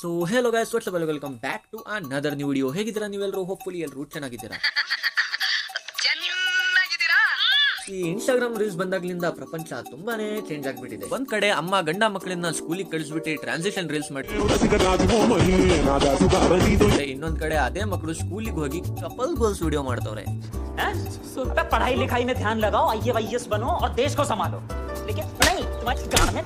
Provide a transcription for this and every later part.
So hello guys what's welcome back to another new video ಹೇಗಿದ್ದೀರಾ ನೀವೆಲ್ಲರೂ hopefully ಎಲ್ಲರೂ ಚೆನ್ನಾಗಿದ್ದೀರಾ ಈ ಇನ್ಸ್ಟಾಗ್ರಾಮ್ ರೀಲ್ಸ್ ಬಂದಾಗ್ಲಿಂದ ಪ್ರಪಂಚ ತುಂಬಾನೇ ಚೇಂಜ್ ಆಗ್ಬಿಟ್ಟಿದೆ ಒಂದ್ ಕಡೆ ಅಮ್ಮ ಗಂಡ ಮಕ್ಕಳನ್ನ ಸ್ಕೂಲಿಗೆ ಕಳಿಸ್ಬಿಟ್ಟು ಟ್ರಾನ್ಸಿಷನ್ ರೀಲ್ಸ್ ಮಾಡ್ತಾರೆ ಇನ್ನೊಂದ್ ಕಡೆ ಅದೇ ಮಕ್ಕಳು ಸ್ಕೂಲಿಗೆ ಹೋಗಿ ಕಪಲ್ ಗೋಲ್ಸ್ ವಿಡಿಯೋ ಮಾಡ್ತವ್ರೆ हैं? सुनता पढ़ाई लिखाई में ध्यान लगाओ आई वाई बनो और देश को संभालो लेकिन नहीं तुम्हारी गाड़ में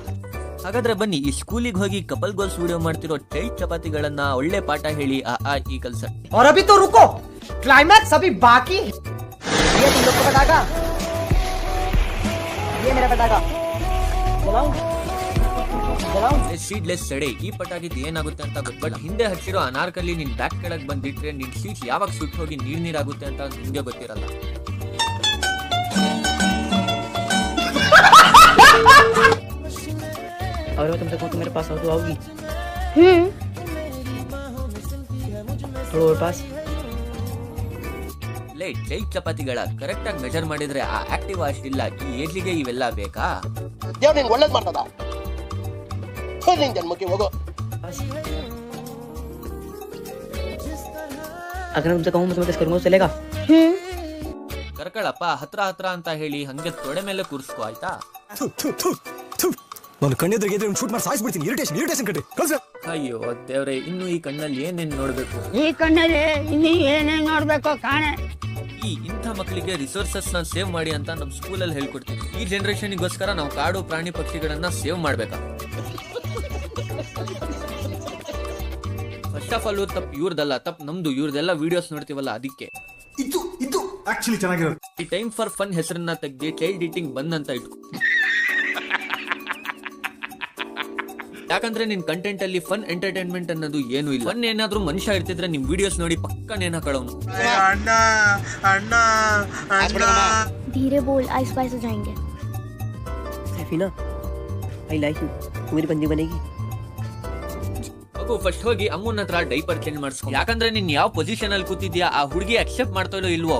ಹಾಗಾದ್ರೆ ಬನ್ನಿ ಈ ಸ್ಕೂಲಿಗೆ ಹೋಗಿ ಕಪಲ್ ಗೋಲ್ಸ್ ವಿಡಿಯೋ ಮಾಡ್ತಿರೋ ಟೈಟ್ ಚಪಾತಿಗಳನ್ನ ಒಳ್ಳೆ ಪಾಠ ಹೇಳಿ ಆ ಆ ಈ ಕಲ್ಸ और अभी तो रुको क्लाइमैक्स अभी बाकी है ये तुम लोग को बतागा ये मेरा बतागा चलाऊं चलाऊं ಸೀಡ್ಲೆಸ್ ಸಡೆ ಈ ಪಟಾಕಿದ್ ಏನಾಗುತ್ತೆ ಅಂತ ಗೊತ್ತು ಬಟ್ ಹಿಂದೆ ಹಚ್ಚಿರೋ ಅನಾರ್ಕಲ್ಲಿ ನಿನ್ ಬ್ಯಾಕ್ ಕೆಳಗ್ ಬಂದಿಟ್ರೆ ನಿನ್ ಸೀಟ್ ಯಾವಾಗ ಸುಟ್ಟು ಹೋಗಿ ನೀರ್ ನೀರಾಗುತ್ತೆ ಅಂತ ನಿಮ್ಗೆ ಗೊತ್ತಿರಲ್ಲ अगर मैं तुमसे कहूँ तो मेरे पास आओ तो आओगी थोड़ा और पास ಲೇ ಟೈಟ್ ಚಪಾತಿಗಳ ಕರೆಕ್ಟ್ ಆಗಿ ಮೆಜರ್ ಮಾಡಿದ್ರೆ ಆ ಆಕ್ಟಿವ್ ಅಷ್ಟಿಲ್ಲ ಈ ಏಜ್ಗೆ ಇವೆಲ್ಲ ಬೇಕಾ ದೇವ್ರು ನಿನ್ಗೆ ಒಳ್ಳೇದು ಮಾಡ್ತದ ಹೋಗಿ ನಿನ್ ಜನ್ಮಕ್ಕೆ ಹೋಗೋ पास अगर मैं तुमसे कहूँ मैं तुम्हें किस करूँगा चलेगा ಕರ್ಕಳಪ್ಪ ಹತ್ರ ಹತ್ರ ಅಂತ ಹೇಳಿ ಹಂಗೆ ತೊಡೆ ಮೇಲೆ ಕೂರ್ಸ್ಕೊ ಆಯ್ತಾ ನಾನು ಕಣ್ಣೆದ್ರಿಗೆ ಇದ್ರೆ ಶೂಟ್ ಮಾಡಿ ಸಾಯಿಸ್ಬಿಡ್ತೀನಿ. ಇರಿಟೇಷನ್ ಇರಿಟೇಷನ್ ಕಟ್ಟಿ ಕಳ್ಸ. ಅಯ್ಯೋ ದೇವ್ರೆ ಇನ್ನು ಈ ಕಣ್ಣಲ್ಲಿ ಏನೇನ್ ನೋಡ್ಬೇಕು? ಈ ಕಣ್ಣಲ್ಲಿ ಇನ್ನು ಏನೇನ್ ನೋಡ್ಬೇಕು ಕಾಣೆ? ಈ ಇಂಥ ಮಕ್ಕಳಿಗೆ ರಿಸೋರ್ಸಸ್ನ ಸೇವ್ ಮಾಡಿ ಅಂತ ನಮ್ ಸ್ಕೂಲಲ್ಲಿ ಹೇಳ್ಕೊಡ್ತೀವಿ ಈ ಜನರೇಷನ್ಗೋಸ್ಕರ ನಾವು ಕಾಡು ಪ್ರಾಣಿ ಪಕ್ಷಿಗಳನ್ನ ಸೇವ್ ಮಾಡ್ಬೇಕಾ? ಫಸ್ಟ್ ಆಫ್ ಆಲ್ ತಪ್ಪು ಇವ್ರದಲ್ಲ ತಪ್ಪು ನಮ್ದು ಇವ್ರದೆಲ್ಲ ವಿಡಿಯೋಸ್ ನೋಡ್ತೀವಲ್ಲ ಅದಕ್ಕೆ. ಇದು ಇದು ಆಕ್ಚುಲಿ ಚೆನ್ನಾಗಿರೋದು. ಈ ಟೈಮ್ ಫಾರ್ ಫನ್ ಹೆಸರನ್ನ ತೆಗ್ದಿ ಚೈಲ್ಡ್ ಈಟಿಂಗ್ ಬಂದ್ ಅಂತ ಇಟ್ಕೊ. ಯಾಕಂದ್ರೆ ನಿನ್ ಕಂಟೆಂಟ್ ಅಲ್ಲಿ ಫನ್ ಎಂಟರ್ಟೈನ್ಮೆಂಟ್ ಅನ್ನೋದು ಏನು ಇಲ್ಲ ಫನ್ ಏನಾದ್ರೂ ಮನುಷ್ಯ ಇರ್ತಿದ್ರೆ ನಿಮ್ ವಿಡಿಯೋಸ್ ನೋಡಿ ಪಕ್ಕ ನೇನ ಕಳವನು धीरे बोल आइस पाइस हो जाएंगे सैफीना आई लाइक यू तू मेरी बंदी बनेगी ಮಗು ಫಸ್ಟ್ ಹೋಗಿ ಅಮ್ಮನ ಹತ್ರ ಡೈಪರ್ ಚೇಂಜ್ ಮಾಡಿಸ್ಕೊ ಯಾಕಂದ್ರೆ ನೀನ್ ಯಾವ ಪೊಸಿಷನ್ ಅಲ್ಲಿ ಕೂತಿದ್ಯಾ ಆ ಹುಡುಗಿ ಅಕ್ಸೆಪ್ಟ್ ಮಾಡ್ತಾಳೋ ಇಲ್ವೋ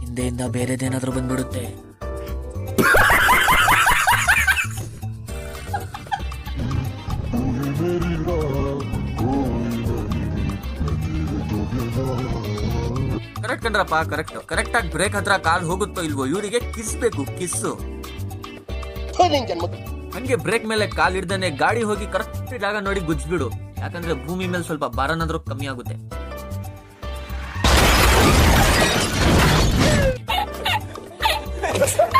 ಹಿಂದೆಯಿಂದ ಬೇರೆದೇನಾದ್ರೂ ಬಂದ್ಬಿಡುತ್ತೆ ಕರೆಕ್ಟ್ ಅಂದ್ರಪ್ಪ ಕರೆಕ್ಟ್ ಕರೆಕ್ಟ್ ಆಗಿ ಬ್ರೇಕ್ ಹತ್ರ ಕಾಲ್ ಹೋಗುತ್ತೋ ಇಲ್ವೋ ಇವರಿಗೆ ಕಿಸ್ ಬೇಕು ಕಿಸ್ಸು ಜನ್ಮಕ್ಕೆ ಹಂಗೆ ಬ್ರೇಕ್ ಮೇಲೆ ಕಾಲ್ ಹಿಡ್ದನೆ ಗಾಡಿ ಹೋಗಿ ಕರೆಕ್ಟ್ ಜಾಗ ನೋಡಿ ಗುಜ್ಬಿಡು. ಯಾಕಂದ್ರೆ ಭೂಮಿ ಮೇಲೆ ಸ್ವಲ್ಪ ಭಾರನಾದ್ರೂ ಕಮ್ಮಿ ಆಗುತ್ತೆ.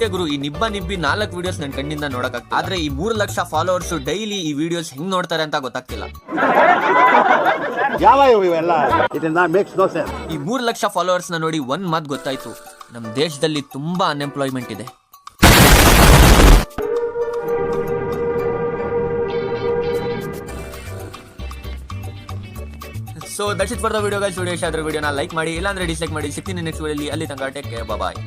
ಇಷ್ಟೇ ಗುರು. ಈ ನಿಬ್ಬ ನಿಬ್ಬಿ ನಾಲ್ಕು ವಿಡಿಯೋಸ್ ನನ್ನ ಕಣ್ಣಿಂದ ನೋಡಕ್ ಆದ್ರೆ ಈ ಮೂರು ಲಕ್ಷ ಫಾಲೋವರ್ಸ್ ಡೈಲಿ ಈ ವಿಡಿಯೋಸ್ ಹೆಂಗ್ ನೋಡ್ತಾರೆ ಅಂತ ಗೊತ್ತಾಗ್ತಿಲ್ಲ. ಯಾವ ಇವೆಲ್ಲ? ಇದನ್ನ ಮೇಕ್ಸ್ ನೋ ಸೆನ್ಸ್ ಈ ಮೂರು ಲಕ್ಷ ಫಾಲೋವರ್ಸ್ನ ನೋಡಿ ಒಂದ್ ಮಾತ್ ಗೊತ್ತಾಯ್ತು. ನಮ್ ದೇಶದಲ್ಲಿ ತುಂಬಾ ಅನ್ಎಂಪ್ಲಾಯ್ಮೆಂಟ್ ಇದೆ. So that it for the video guys video ಇಷ್ಟ ಆದ್ರೆ ವಿಡಿಯೋನ ಲೈಕ್ ಮಾಡಿ ಇಲ್ಲಾಂದ್ರೆ ಡಿಸ್ಲೈಕ್ ಮಾಡಿ. ಸಿಗ್ತೀನಿ ನೆಕ್ಸ್ಟ್ ವಿಡಿಯೋ ಅಲ್ಲಿ. ತನಕ ಟೇಕ್ ಬಾಯ್